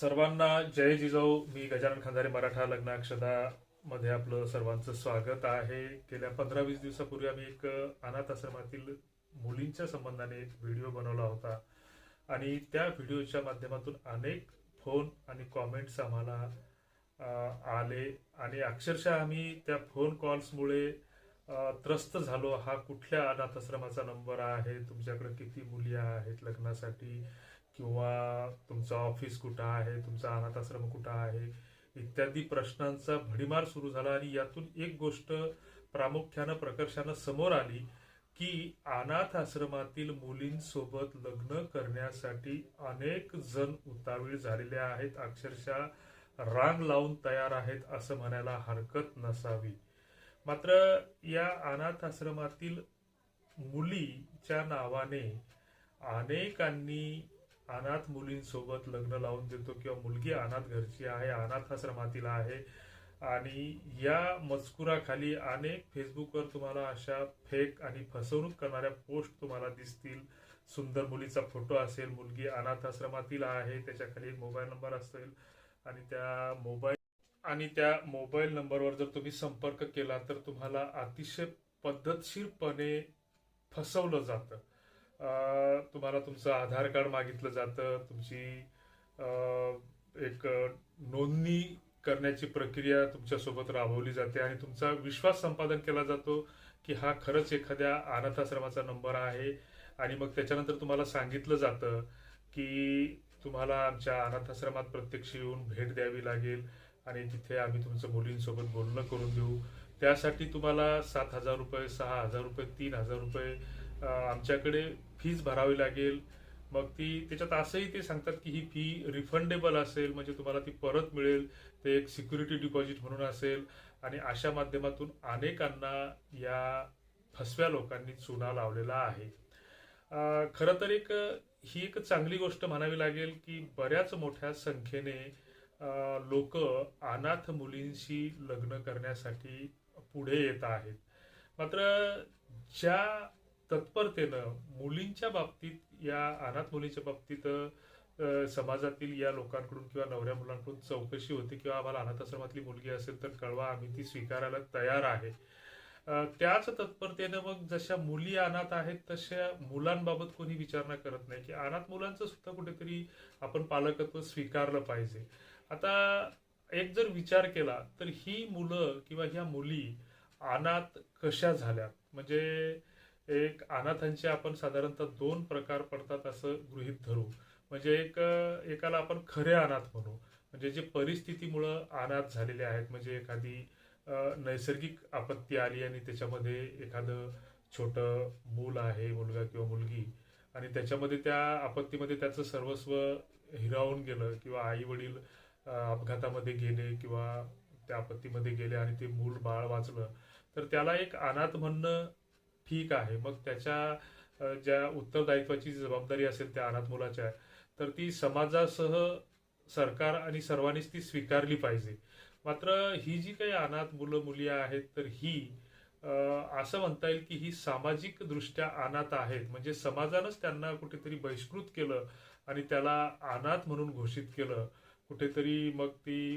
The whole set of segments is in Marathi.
सर्वांना जय जिजाऊ. मी गजानन खांदारे मराठा लग्नाक्षदा मध्ये आपलं सर्वांचं स्वागत आहे. गेल्या पंधरा वीस दिवसापूर्वी आम्ही एक अनाथ आश्रमातील मुलींच्या संबंधाने एक व्हिडिओ बनवला होता. आणि त्या व्हिडिओच्या माध्यमातून अनेक फोन आणि कॉमेंट्स आम्हाला आले. आणि अक्षरशः आम्ही त्या फोन कॉल्समुळे त्रस्त झालो. हा कुठल्या अनाथ आश्रमाचा नंबर आहे? तुमच्याकडे किती मुली आहेत लग्नासाठी? किंवा तुमचं ऑफिस कुठं आहे तुमचा अनाथाश्रम कुठं आहे इत्यादी प्रश्नांचा भडीमार सुरू झाला आणि यातून एक गोष्ट प्रामुख्यानं प्रकर्षानं समोर आली की अनाथ आश्रमातील मुलींसोबत लग्न करण्यासाठी अनेक जण उतावीळ झालेले आहेत. अक्षरशः रांग लावून तयार आहेत असं म्हणायला हरकत नसावी. मात्र या अनाथ आश्रमातील मुलीच्या नावाने अनेकांनी अनाथ मुलींसोबत लग्न लावून देतो किंवा मुलगी अनाथ घरची आहे अनाथ आश्रमातील आहे. आणि या मजकुराखाली अनेक फेसबुकवर तुम्हाला अशा फेक आणि फसवणूक करणाऱ्या पोस्ट तुम्हाला दिसतील. सुंदर मुलीचा फोटो असेल मुलगी अनाथ आश्रमातील आहे त्याच्याखाली एक मोबाईल नंबर असेल. आणि त्या मोबाईल आणि त्या मोबाईल नंबरवर जर तुम्ही संपर्क केला तर तुम्हाला अतिशय पद्धतशीरपणे फसवलं जातं. तुम्हाला तुमचं आधार कार्ड मागितलं जातं तुमची एक नोंदणी करण्याची प्रक्रिया तुमच्यासोबत राबवली जाते आणि तुमचा विश्वास संपादन केला जातो की हा खरंच एखाद्या अनाथ आश्रमाचा नंबर आहे. आणि मग त्याच्यानंतर तुम्हाला सांगितलं जातं की तुम्हाला आमच्या अनाथ आश्रमात प्रत्यक्ष येऊन भेट द्यावी लागेल आणि तिथे आम्ही तुमचं मुलींसोबत बोलणं करून देऊ. त्यासाठी तुम्हाला सात हजार रुपये सहा हजार रुपये तीन हजार रुपये आमच्याकडे फीज भरावी लागेल. मग ती त्याच्यात असंही ते सांगतात की ही फी रिफंडेबल असेल म्हणजे तुम्हाला ती परत मिळेल. ते एक सिक्युरिटी डिपॉझिट म्हणून असेल. आणि अशा माध्यमातून अनेकांना या फसव्या लोकांनी चुना लावलेला आहे. खरं तर एक ही एक चांगली गोष्ट म्हणावी लागेल की बऱ्याच मोठ्या संख्येने लोक अनाथ मुलींशी लग्न करण्यासाठी पुढे येत आहेत. मात्र ज्या तत्परतेनं मुलींच्या बाबतीत या अनाथ मुलींच्या बाबतीत समाजातील या लोकांकडून किंवा नवऱ्या मुलांकडून चौकशी होते किंवा आम्हाला अनाथ आश्रमातली मुलगी असेल तर कळवा आम्ही ती स्वीकारायला तयार आहे. त्याच तत्परतेनं मग जशा मुली अनाथ आहेत तशा मुलांबाबत कोणी विचारणा करत नाही की अनाथ मुलांचं सुद्धा कुठेतरी आपण पालकत्व स्वीकारलं पाहिजे. आता एक जर विचार केला तर ही मुलं किंवा ह्या मुली अनाथ कशा झाल्या म्हणजे एक अनाथांचे आपण साधारणतः दोन प्रकार पडतात असं गृहीत धरू. म्हणजे एक एकाला आपण खरे अनाथ म्हणू. म्हणजे जे परिस्थितीमुळं अनाथ झालेले आहेत. म्हणजे एखादी नैसर्गिक आपत्ती आली आणि त्याच्यामध्ये एखादं छोटं मूल आहे मुलगा किंवा मुलगी. आणि त्याच्यामध्ये त्या आपत्तीमध्ये त्याचं सर्वस्व हिरावून गेलं किंवा आई वडील अपघातामध्ये गेले किंवा त्या आपत्तीमध्ये गेले आणि ते मूल बाळ वाचलं. तर त्याला एक अनाथ म्हणणं ठीक आहे. मग त्याच्या ज्या उत्तरदायित्वाची जबाबदारी असेल त्या अनाथ मुलाच्या तर ती समाजासह सरकार आणि सर्वांनीच ती स्वीकारली पाहिजे. मात्र ही जी काही अनाथ मुलं मुली आहेत तर ही असं म्हणता येईल की ही सामाजिक दृष्ट्या अनाथ आहेत. म्हणजे समाजानंच त्यांना कुठेतरी बहिष्कृत केलं आणि त्याला अनाथ म्हणून घोषित केलं. कुठेतरी मग ती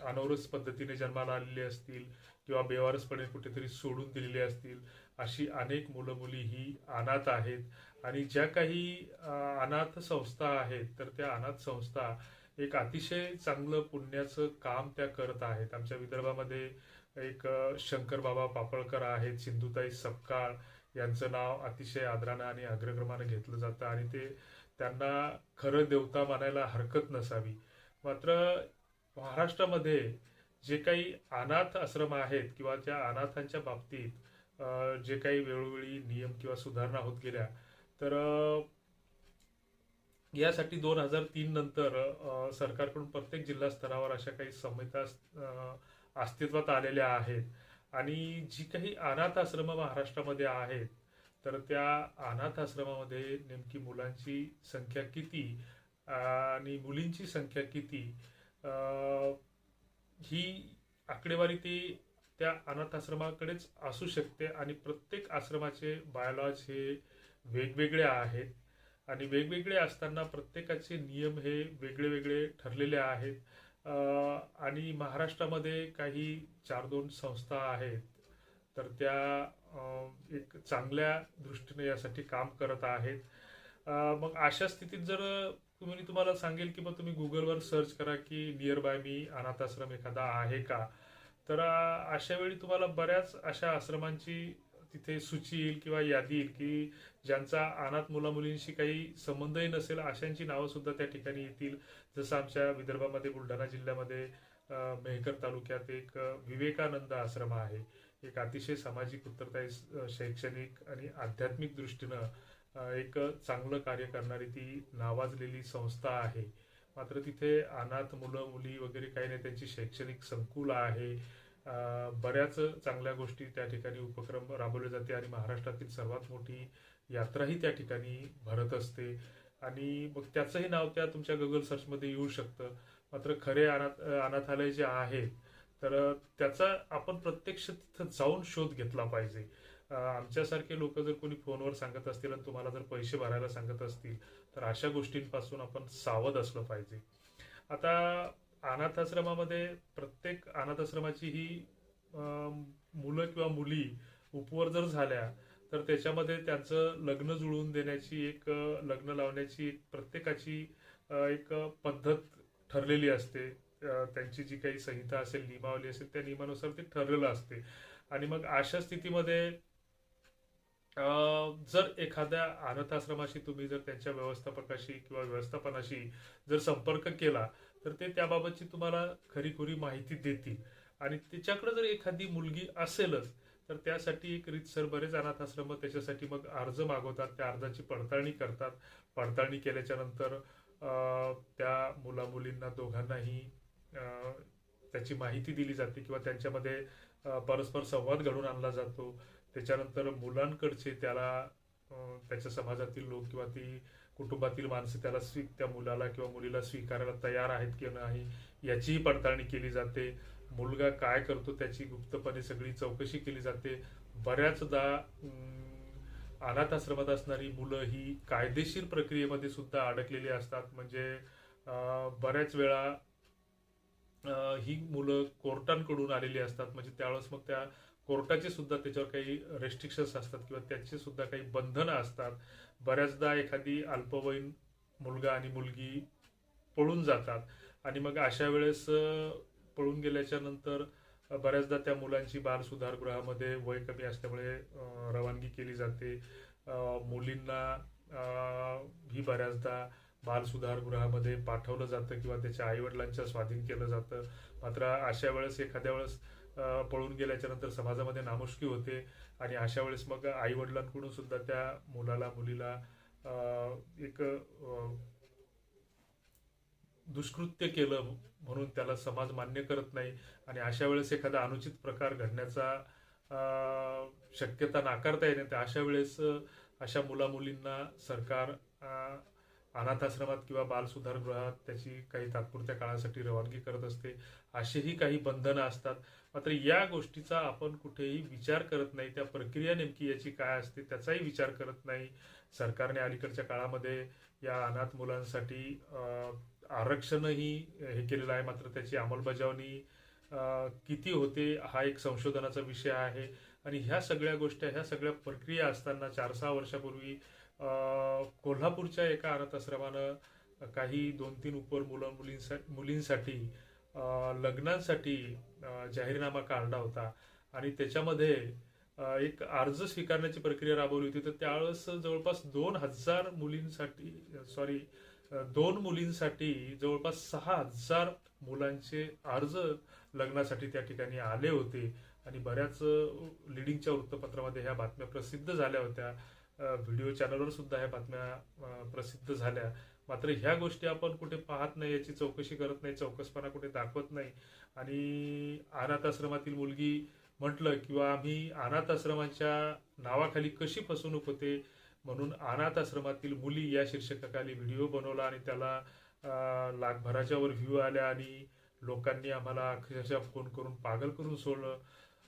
अनवरस पद्धतीने जन्माला आलेली असतील किंवा बेवारसपणे कुठेतरी सोडून दिलेली असतील अशी अनेक मुलं मुली ही अनाथ आहेत. आणि ज्या काही अनाथ संस्था आहेत तर त्या अनाथ संस्था एक अतिशय चांगलं पुण्याचं काम त्या करत आहेत. आमच्या विदर्भामध्ये एक शंकरबाबा शंकर बाबा पापळकर आहेत सिंधुताई सपकाळ यांचं नाव अतिशय आदरानं आणि अग्रक्रमानं घेतलं जातं. आणि ते त्यांना खरं देवता मानायला हरकत नसावी. मात्र महाराष्ट्रामध्ये जे काही अनाथ आश्रम आहेत किंवा त्या अनाथांच्या बाबतीत जे काही वेळोवेळी नियम किंवा सुधारणा होत गेल्या तर यासाठी दोन हजार तीन नंतर सरकारकडून प्रत्येक जिल्हा स्तरावर अशा काही संहिता अस्तित्वात आलेल्या आहेत. आणि जी काही अनाथ आश्रम महाराष्ट्रामध्ये आहेत तर त्या अनाथ आश्रमामध्ये नेमकी मुलांची संख्या किती आणि मुलींची संख्या किती ही आकडेवारी ती त्या अनाथ आश्रमाकडेच असू शकते आणि प्रत्येक आश्रमाचे बायोलॉज हे वेगवेगळे आहेत. आणि वेगवेगळे असताना प्रत्येकाचे नियम हे वेगळे वेगळे ठरलेले आहेत. आणि महाराष्ट्रामध्ये काही चार दोन संस्था आहेत. तर त्या एक चांगल्या दृष्टीने यासाठी काम करत आहेत. मग अशा स्थितीत जर तुम्ही तुम्हाला सांगेल की मग तुम्ही गुगलवर सर्च करा की नियर बाय मी अनाथ आश्रम एखादा आहे का? तर अशा वेळी तुम्हाला बऱ्याच अशा आश्रमांची तिथे सूची येईल किंवा यादी येईल की ज्यांचा अनाथ मुलामुलींशी काही संबंधही नसेल अशांची नावं सुद्धा त्या ठिकाणी येतील. जसं आमच्या विदर्भामध्ये बुलढाणा जिल्ह्यामध्ये मेहकर तालुक्यात एक विवेकानंद आश्रम आहे. एक अतिशय सामाजिक उत्तरदायी शैक्षणिक आणि आध्यात्मिक दृष्टीनं एक चांगलं कार्य करणारी ती नावाजलेली संस्था आहे. मात्र तिथे अनाथ मुलं मुली वगैरे काही नाही त्यांची शैक्षणिक संकुल आहे. बऱ्याच चांगल्या गोष्टी त्या ठिकाणी उपक्रम राबवले जाते आणि महाराष्ट्रातील सर्वात मोठी यात्राही त्या ठिकाणी भरत असते. आणि मग त्याचंही नाव त्या तुमच्या गुगल सर्चमध्ये येऊ शकतं. मात्र खरे अनाथ अनाथालय जे आहेत तर त्याचा आपण प्रत्यक्ष तिथं जाऊन शोध घेतला पाहिजे. आमच्यासारखे लोक जर कोणी फोनवर सांगत असतील आणि तुम्हाला जर पैसे भरायला सांगत असतील तर अशा गोष्टींपासून आपण सावध असलं पाहिजे. आता अनाथाश्रमामध्ये प्रत्येक अनाथाश्रमाची ही मुलं किंवा मुली उपवर जर झाल्या तर त्याच्यामध्ये त्यांचं लग्न जुळवून देण्याची एक लग्न लावण्याची एक प्रत्येकाची एक पद्धत ठरलेली असते. त्यांची जी काही संहिता असेल नियमावली असेल त्या नियमानुसार ते ठरलेलं असते. आणि मग अशा स्थितीमध्ये जर एखाद्या अनाथाश्रमाशी तुम्ही जर त्यांच्या व्यवस्थापकाशी किंवा व्यवस्थापनाशी जर संपर्क केला तर ते त्याबाबतची तुम्हाला खरीखुरी माहिती देतील. आणि त्याच्याकडे जर एखादी मुलगी असेलच तर त्यासाठी एक रीतसर बरेच अनाथ आश्रम त्याच्यासाठी मग अर्ज मागवतात त्या अर्जाची पडताळणी करतात. पडताळणी केल्याच्यानंतर त्या मुला मुलींना दोघांनाही त्याची माहिती दिली जाते किंवा त्यांच्यामध्ये परस्पर संवाद घडून आणला जातो. त्याच्यानंतर मुलांकडचे त्याला त्याच्या समाजातील लोक किंवा ती कुटुंबातील माणसं त्याला स्वी त्या मुलाला किंवा मुलीला स्वीकारायला तयार आहेत की नाही याचीही पडताळणी केली जाते. मुलगा काय करतो त्याची गुप्तपणे सगळी चौकशी केली जाते. बऱ्याचदा अनाथाश्रमात अनाथ आश्रमात असणारी मुलं ही कायदेशीर प्रक्रियेमध्ये सुद्धा अडकलेली असतात. म्हणजे बऱ्याच वेळा ही मुलं कोर्टांकडून आलेली असतात. म्हणजे त्यावेळेस मग त्या कोर्टाचे सुद्धा त्याच्यावर काही रेस्ट्रिक्शन्स असतात किंवा त्याचे सुद्धा काही बंधनं असतात. बऱ्याचदा एखादी अल्पवयीन मुलगा आणि मुलगी पळून जातात. आणि मग अशा वेळेस पळून गेल्याच्यानंतर बऱ्याचदा त्या मुलांची बाल सुधारगृहामध्ये वय कमी असल्यामुळे रवानगी केली जाते. मुलींना ही बऱ्याचदा बाल सुधारगृहामध्ये पाठवलं जातं किंवा त्याच्या आईवडिलांच्या स्वाधीन केलं जातं. मात्र अशा वेळेस एखाद्या वेळेस पळून गेल्याच्यानंतर समाजामध्ये नामुष्की होते आणि अशा वेळेस मग आई वडिलांकडून सुद्धा त्या मुलाला मुलीला एक दुष्कृत्य केलं म्हणून त्याला समाज मान्य करत नाही आणि अशा वेळेस एखादा अनुचित प्रकार घडण्याचा शक्यता नाकारता येते तर अशा वेळेस अशा मुला मुलींना सरकार अनाथाश्रमात किंवा बालसुधारगृहात त्याची काही तात्पुरत्या काळासाठी रवानगी करत असते. असेही काही बंधनं असतात. मात्र या गोष्टीचा आपण कुठेही विचार करत नाही. त्या प्रक्रिया नेमकी याची काय असते त्याचाही विचार करत नाही. सरकारने अलीकडच्या काळामध्ये या अनाथ मुलांसाठी आरक्षणही हे केलेलं आहे. मात्र त्याची अंमलबजावणी किती होते हा एक संशोधनाचा विषय आहे. आणि ह्या सगळ्या गोष्टी ह्या सगळ्या प्रक्रिया असताना चार सहा वर्षापूर्वी कोल्हापूरच्या एका अनाथ आश्रमानं काही दोन तीन उपर मुलं मुलींसा मुलींसाठी लग्नांसाठी जाहीरनामा काढला होता. आणि त्याच्यामध्ये एक अर्ज स्वीकारण्याची प्रक्रिया राबवली होती. तर त्यावेळेस जवळपास दोन हजार मुलींसाठी सॉरी दोन मुलींसाठी जवळपास सहा हजार मुलांचे अर्ज लग्नासाठी त्या ठिकाणी आले होते. आणि बऱ्याच लिडिंगच्या वृत्तपत्रामध्ये ह्या बातम्या प्रसिद्ध झाल्या होत्या. व्हिडिओ चॅनलवर सुद्धा ह्या बातम्या प्रसिद्ध झाल्या. मात्र ह्या गोष्टी आपण कुठे पाहत नाही याची चौकशी करत नाही चौकसपणा कुठे दाखवत नाही. आणि अनाथ आश्रमातील मुलगी म्हटलं किंवा आम्ही अनाथ आश्रमाच्या नावाखाली कशी फसवणूक होते म्हणून अनाथ आश्रमातील मुली या शीर्षकाखाली व्हिडिओ बनवला आणि त्याला लाखभराच्या वर व्ह्यू आल्या आणि लोकांनी आम्हाला अक्षरशः फोन करून पागल करून सोडलं.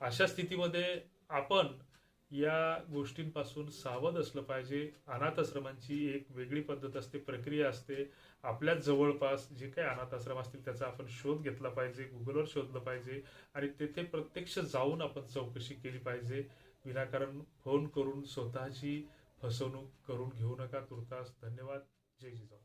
अशा स्थितीमध्ये आपण या गोष्टींपासून सावध असलं पाहिजे. अनाथ आश्रमांची एक वेगळी पद्धत असते प्रक्रिया असते. आपल्या जवळपास जे काही अनाथ आश्रम असतील त्याचा आपण शोध घेतला पाहिजे गुगलवर शोधलं पाहिजे आणि तेथे प्रत्यक्ष जाऊन आपण चौकशी केली पाहिजे. विनाकारण फोन करून स्वतःची फसवणूक करून घेऊ नका तुर्तास धन्यवाद. जय जिजाऊ.